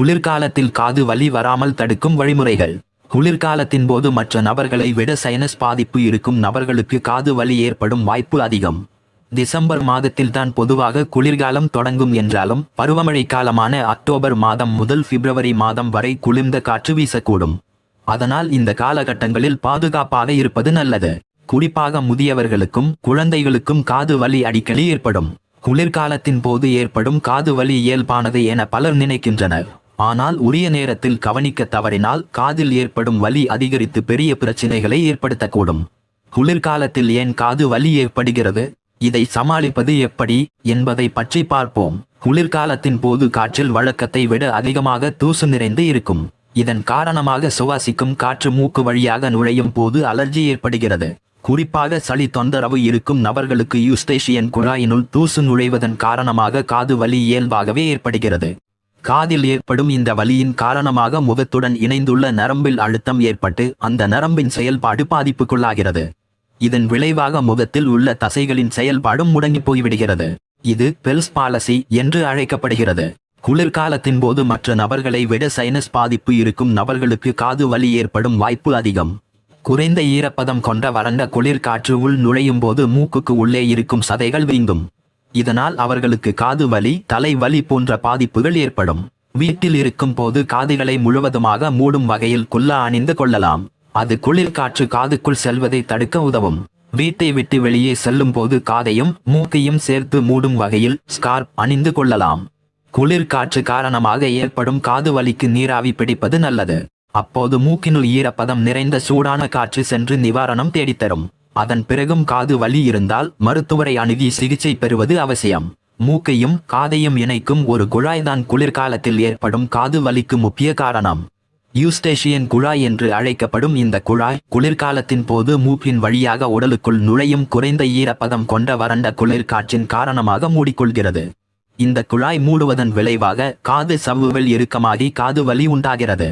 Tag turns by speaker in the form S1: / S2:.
S1: குளிர்காலத்தில் காது வலி வராமல் தடுக்கும் வழிமுறைகள். குளிர்காலத்தின் போது மற்ற நபர்களை விட சைனஸ் பாதிப்பு இருக்கும் நபர்களுக்கு காது வலி ஏற்படும் வாய்ப்பு அதிகம். டிசம்பர் மாதத்தில்தான் பொதுவாக குளிர்காலம் தொடங்கும் என்றாலும் பருவமழை காலமான அக்டோபர் மாதம் முதல் பிப்ரவரி மாதம் வரை குளிர்ந்த காற்று வீசக்கூடும். அதனால் இந்த காலகட்டங்களில் பாதுகாப்பாக இருப்பது நல்லது. குறிப்பாக முதியவர்களுக்கும் குழந்தைகளுக்கும் காது வலி அடிக்கடி ஏற்படும். குளிர்காலத்தின் போது ஏற்படும் காது வலி இயல்பானது என பலர் நினைக்கின்றனர். ஆனால் உரிய நேரத்தில் கவனிக்க தவறினால் காதில் ஏற்படும் வலி அதிகரித்து பெரிய பிரச்சினைகளை ஏற்படுத்தக்கூடும். குளிர்காலத்தில் ஏன் காது வலி ஏற்படுகிறது? இதை சமாளிப்பது எப்படி என்பதை பற்றி பார்ப்போம். குளிர்காலத்தின் போது காற்றில் வழக்கத்தை விட அதிகமாக தூசு நிறைந்து இருக்கும். இதன் காரணமாக சுவாசிக்கும் காற்று மூக்கு வழியாக நுழையும் போது அலர்ஜி ஏற்படுகிறது. குறிப்பாக சளி தொந்தரவு இருக்கும் நபர்களுக்கு யூஸ்டேஷியன் குழாயினுள் தூசு நுழைவதன் காரணமாக காது வலி இயல்பாகவே ஏற்படுகிறது. காதில் ஏற்படும் இந்த வலியின் காரணமாக முகத்துடன் இணைந்துள்ள நரம்பில் அழுத்தம் ஏற்பட்டு அந்த நரம்பின் செயல்பாடு பாதிப்புக்குள்ளாகிறது. இதன் விளைவாக முகத்தில் உள்ள தசைகளின் செயல்பாடும் முடங்கி போய்விடுகிறது. இது பெல்ஸ் பாலசி என்று அழைக்கப்படுகிறது. குளிர்காலத்தின் போது மற்ற நபர்களை விட சைனஸ் பாதிப்பு இருக்கும் நபர்களுக்கு காது வலி ஏற்படும் வாய்ப்பு அதிகம். குறைந்த ஈரப்பதம் கொண்ட வறண்ட குளிர் காற்று உள் நுழையும் போது மூக்குக்கு உள்ளே இருக்கும் சதைகள் வீங்கும். இதனால் அவர்களுக்கு காது வலி தலை வலி போன்ற பாதிப்புகள் ஏற்படும். வீட்டில் இருக்கும் போது காதுகளை முழுவதுமாக மூடும் வகையில் குல்லா அணிந்து கொள்ளலாம். அது குளிர் காற்று காதுக்குள் செல்வதை தடுக்க உதவும். வீட்டை விட்டு வெளியே செல்லும் போது காதையும் மூக்கையும் சேர்த்து மூடும் வகையில் ஸ்கார்ப் அணிந்து கொள்ளலாம். குளிர் காற்று காரணமாக ஏற்படும் காது வலிக்கு நீராவி பிடிப்பது நல்லது. அப்போது மூக்கினுள் ஈரப்பதம் நிறைந்த சூடான காற்று சென்று நிவாரணம் தேடித்தரும். அதன் பிறகும் காது வலி இருந்தால் மருத்துவரை அணுகி சிகிச்சை பெறுவது அவசியம். மூக்கையும் காதையும் இணைக்கும் ஒரு குழாய்தான் குளிர்காலத்தில் ஏற்படும் காது வலிக்கு முக்கிய காரணம். யூஸ்டேஷியன் குழாய் என்று அழைக்கப்படும் இந்த குழாய் குளிர்காலத்தின் போது மூக்கின் வழியாக உடலுக்குள் நுழையும் குறைந்த ஈரப்பதம் கொண்ட வறண்ட குளிர்காற்றின் காரணமாக மூடிக்கொள்கிறது. இந்த குழாய் மூடுவதன் விளைவாக காது சவ்வுவில் இறுக்கமாகி காது வலி உண்டாகிறது.